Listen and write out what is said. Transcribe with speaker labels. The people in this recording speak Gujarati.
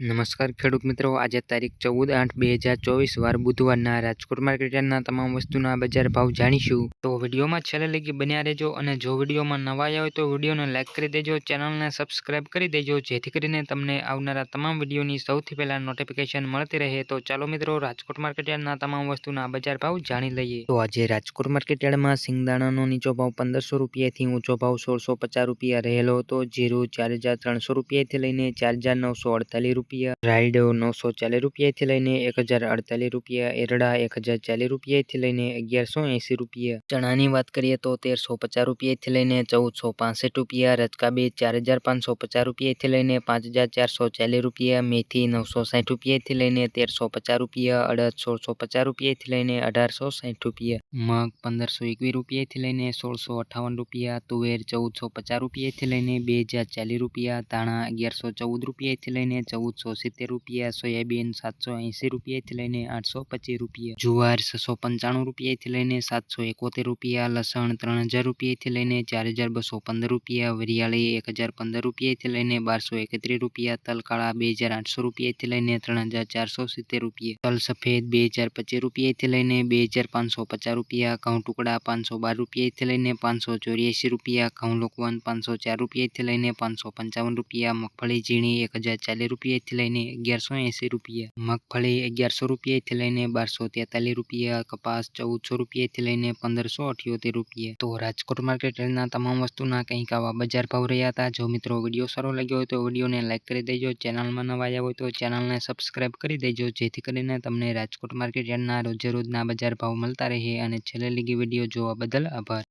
Speaker 1: નમસ્કાર ખેડૂત મિત્રો, આજે તારીખ ચૌદ આઠ બે હજાર ચોવીસ, વાર બુધવારના રાજકોટ માર્કેટના તમામ વસ્તુના બજાર ભાવ જાણીશું. તો વિડીયોમાં છેલ્લે લગી બન્યા રહેજો અને જો વિડીયોમાં નવા આવ્યા હોય તો વિડીયોને લાઇક કરી દેજો, ચેનલને સબસ્ક્રાઇબ કરી દેજો, જેથી કરીને તમને આવનારા તમામ વિડીયોની સૌથી પહેલાં નોટિફિકેશન મળતી રહે. તો ચાલો મિત્રો, રાજકોટ માર્કેટના તમામ વસ્તુના બજાર ભાવ જાણી લઈએ. તો આજે રાજકોટ માર્કેટયાર્ડમાં સિંગદાણાનો નીચો ભાવ પંદરસો રૂપિયાથી ઊંચો ભાવ સોળસો પચાસ રૂપિયા રહેલો હતો. જીરું ચાર હજાર ત્રણસો રૂપિયાથી લઈને ચાર હજાર નવસો અડતાલીસ રૂપિયા રાયડો નવસો ચાલીસ રૂપિયાથી લઈને એક હજાર અડતાલીસ રૂપિયા એરડા એક હજાર ચાલીસ રૂપિયાથી લઈને અગિયારસો એંસી રૂપિયા ચણાની વાત કરીએ તો તેરસો પચાસ રૂપિયાથી લઈને ચૌદસો પાસઠ રૂપિયા રચકા બે ચાર હજાર પાંચસો પચાસ રૂપિયાથી લઈને પાંચ હજાર ચારસો ચાલીસ રૂપિયા મેથી નવસો સાઠ રૂપિયાથી લઈને તેરસો પચાસ રૂપિયા અડદ સોળસો પચાસ રૂપિયાથી લઈને અઢારસો સાઠ રૂપિયા મગ પંદરસો એકવીસ રૂપિયાથી લઈને સોળસો અઠાવન રૂપિયા તુવેર ચૌદસો પચાસ રૂપિયાથી લઈને બે હજાર ચાલીસ રૂપિયા ધાણા અગિયારસો ચૌદ રૂપિયાથી લઈને ચૌદસો સિત્તેર રૂપિયા, સોયાબીન સાતસો એંસી રૂપિયાથી લઈને આઠસો પચીસ રૂપિયા. જુવાર છસો પંચાણું રૂપિયાથી લઈને સાતસો એકોતેર રૂપિયા, લસણ ત્રણ હજાર રૂપિયાથી લઈને ચાર હજાર બસો પંદર રૂપિયા, વરિયાળી એક હજાર પંદર રૂપિયાથી લઈને બારસો એકત્રીસ રૂપિયા, તલકાળા બે હજાર આઠસો રૂપિયાથી લઈને ત્રણ હજાર ચારસો સિત્તેર રૂપિયા. તલ સફેદ બે હજાર પચીસ રૂપિયાથી લઈને બે હજાર પાંચસો પચાસ રૂપિયા, ઘઉં ટુકડા પાંચસો બાર રૂપિયાથી લઈને પાંચસો ચોર્યાસી રૂપિયા, ઘઉં લોકવન પાંચસો ચાર રૂપિયાથી લઈને પાંચસો પંચાવન રૂપિયા, મગફળી ઝીણી એક હજાર ચાલીસ રૂપિયાથી લઈને અગિયારસો એંસી રૂપિયા, મગફળી અગિયારસો રૂપિયાથી લઈને બારસો તેતાલીસ રૂપિયા, કપાસ ચૌદસો રૂપિયાથી લઈને પંદરસો અઠ્યોતેર રૂપિયા. તો રાજકોટ માર્કેટના તમામ વસ્તુના કંઈક આવા બજાર ભાવ રહ્યા હતા. જો મિત્રો વીડિયો સારો લાગ્યો હોય તો વિડીયોને લાઇક કરી દેજો. ચેનલમાં નવા આવ્યા હોય તો ચેનલને સબસ્ક્રાઇબ કરી દેજો. જેથી કરીને તમને રાજકોટ માર્કેટ યાર્ડના રોજે રોજના બજાર ભાવ મળતા રહે. અને છેલ્લે લીગી વીડિયો જોવા બદલ આભાર.